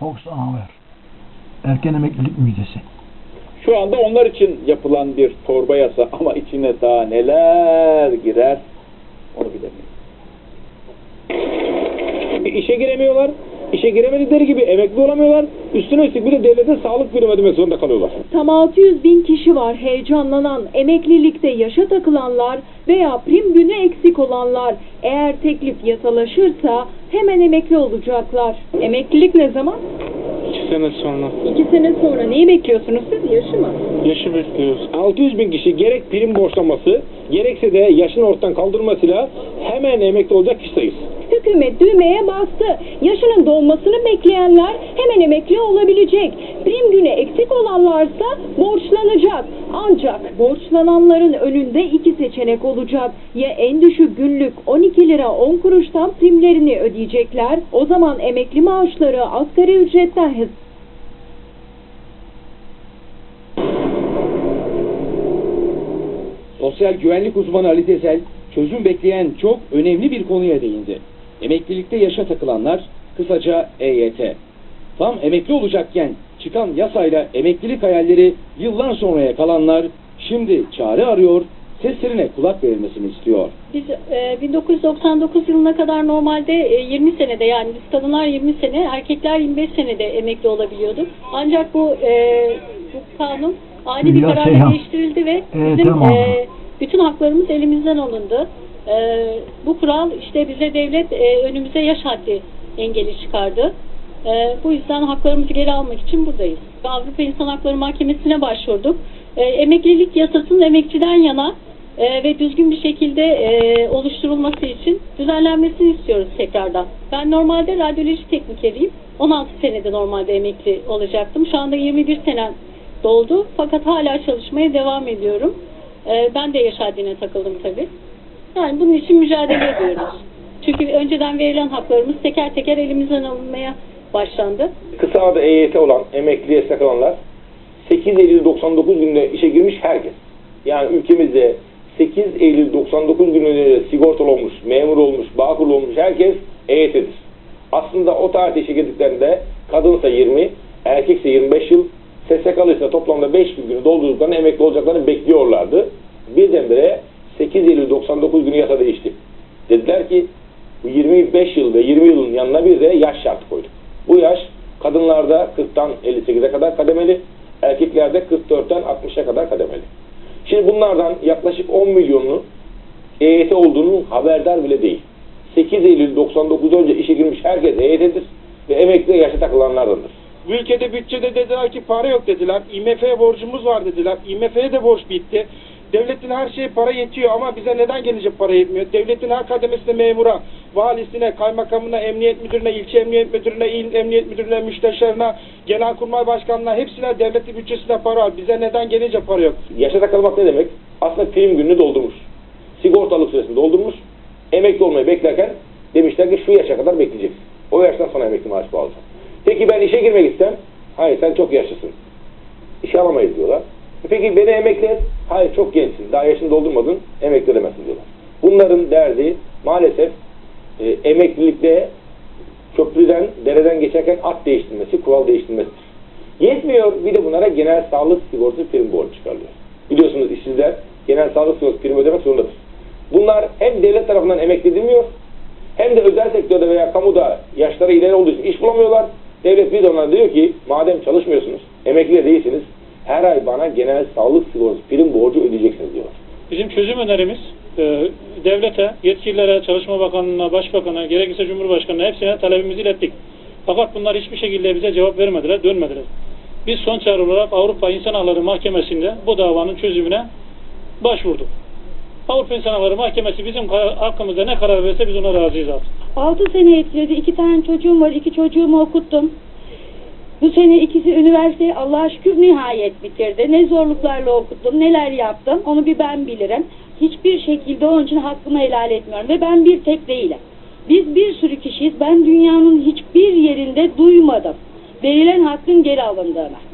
Fox Anver. Erken emeklilik müjdesi. Şu anda onlar için yapılan bir torba yasa ama içine daha neler girer onu bilemiyorum. İşe giremiyorlar. İşe giremedikleri gibi emekli olamıyorlar. Üstüne üstlük bir de devlete sağlık primi ödemek zorunda kalıyorlar. Tam 600 bin kişi var heyecanlanan, emeklilikte yaşa takılanlar veya prim günü eksik olanlar. Eğer teklif yasalaşırsa hemen emekli olacaklar. Emeklilik ne zaman? İki sene sonra. İki sene sonra. Neyi bekliyorsunuz siz? Yaşı mı? Yaşı bekliyoruz. 600 bin kişi gerek prim borçlaması gerekse de yaşını ortadan kaldırmasıyla hemen emekli olacak kişi sayısı. Hükümet düğmeye bastı. Yaşının dolmasını bekleyenler hemen emekli olabilecek. Prim günü eksik olanlarsa borçlanacak. Ancak borçlananların önünde iki seçenek olacak. Ya en düşük günlük 12 lira 10 kuruştan primlerini ödeyecekler. O zaman emekli maaşları asgari ücretten hes- Sosyal güvenlik uzmanı Ali Tezel, çözüm bekleyen çok önemli bir konuya değindi. Emeklilikte yaşa takılanlar, kısaca EYT. Tam emekli olacakken çıkan yasayla emeklilik hayalleri yıllar sonraya kalanlar şimdi çare arıyor, seslerine kulak verilmesini istiyor. Biz e, 1999 yılına kadar normalde e, 20 senede yani biz kadınlar 20 sene, erkekler 25 senede emekli olabiliyorduk. Ancak bu e, bu kanun ani bir kararla Seyhan. değiştirildi ve bizim e, bütün haklarımız elimizden alındı. E, bu kural işte bize devlet e, önümüze yaş haddi engeli çıkardı. E, bu yüzden haklarımızı geri almak için buradayız. Avrupa İnsan Hakları Mahkemesi'ne başvurduk. E, emeklilik yasasının emekçiden yana e, ve düzgün bir şekilde e, oluşturulması için düzenlenmesini istiyoruz tekrardan. Ben normalde radyoloji teknikeriyim. 16 senede normalde emekli olacaktım. Şu anda 21 senem doldu fakat hala çalışmaya devam ediyorum. E, ben de yaş haddine takıldım tabii. Yani bunun için mücadele ediyoruz. Çünkü önceden verilen haklarımız teker teker elimizden alınmaya başlandı. Kısa adı EYT olan emekliye takılanlar 8 Eylül 99 gününde işe girmiş herkes. Yani ülkemizde 8 Eylül 99 gününde sigortalı olmuş, memur olmuş, bağkur olmuş herkes EYT'dir. Aslında o tarihte işe girdiklerinde kadınsa 20, erkekse 25 yıl, SSK'lıysa toplamda 5 bin günü doldurduklarını emekli olacaklarını bekliyorlardı. Birdenbire 8 Eylül 99 günü yasa değişti. Dediler ki bu 25 yıl ve 20 yılın yanına bir de yaş şartı koyduk. Bu yaş kadınlarda 40'tan 58'e kadar kademeli, erkeklerde 44'ten 60'a kadar kademeli. Şimdi bunlardan yaklaşık 10 milyonu EYT olduğunu haberdar bile değil. 8 Eylül 99 önce işe girmiş herkes EYT'dir ve emekli yaşa takılanlardandır. Bu ülkede bütçede dediler ki para yok dediler. IMF'ye borcumuz var dediler. IMF'ye de borç bitti. Devletin her şeye para yetiyor ama bize neden gelecek para yetmiyor? Devletin her kademesinde memura, valisine, kaymakamına, emniyet müdürüne, ilçe emniyet müdürüne, il emniyet müdürüne, müsteşarına, genelkurmay başkanına hepsine devletin bütçesinde para var. Bize neden gelecek para yok? Yaşa takılmak ne demek? Aslında prim gününü doldurmuş. Sigortalık süresini doldurmuş. Emekli olmayı beklerken demişler ki şu yaşa kadar bekleyeceksin. O yaştan sonra emekli maaşı alacaksın. Peki ben işe girmek istem. Hayır sen çok yaşlısın. İşe alamayız diyorlar. E Peki beni emekli et. Hayır çok gençsin. Daha yaşını doldurmadın. Emekli edemezsin diyorlar. Bunların derdi maalesef emeklilikte köprüden, dereden geçerken at değiştirmesi, kural değiştirmesidir. Yetmiyor bir de bunlara genel sağlık sigortası prim borcu çıkarılıyor. Biliyorsunuz işsizler genel sağlık sigortası prim ödemek zorundadır. Bunlar hem devlet tarafından emekli edilmiyor hem de özel sektörde veya kamuda yaşları ileri olduğu için iş bulamıyorlar. Devlet bir de onlara diyor ki madem çalışmıyorsunuz, emekli de değilsiniz her ay bana genel sağlık sigortası prim borcu ödeyeceksiniz diyorlar. Bizim çözüm önerimiz e, devlete, yetkililere, Çalışma Bakanlığı'na, Başbakan'a, gerekirse Cumhurbaşkanı'na hepsine talebimizi ilettik. Fakat bunlar hiçbir şekilde bize cevap vermediler, dönmediler. Biz son çağrı olarak Avrupa İnsan Hakları Mahkemesi'nde bu davanın çözümüne başvurduk. Avrupa İnsan Hakları Mahkemesi bizim hakkımızda ne karar verirse biz ona razıyız artık. 6 sene etkiledi. İki tane çocuğum var. iki çocuğumu okuttum. Bu sene ikisi üniversiteyi Allah'a şükür nihayet bitirdi. Ne zorluklarla okuttum, neler yaptım onu bir ben bilirim. Hiçbir şekilde onun için hakkımı helal etmiyorum. Ve ben bir tek değilim. Biz bir sürü kişiyiz. Ben dünyanın hiçbir yerinde duymadım. Verilen hakkın geri alındığını.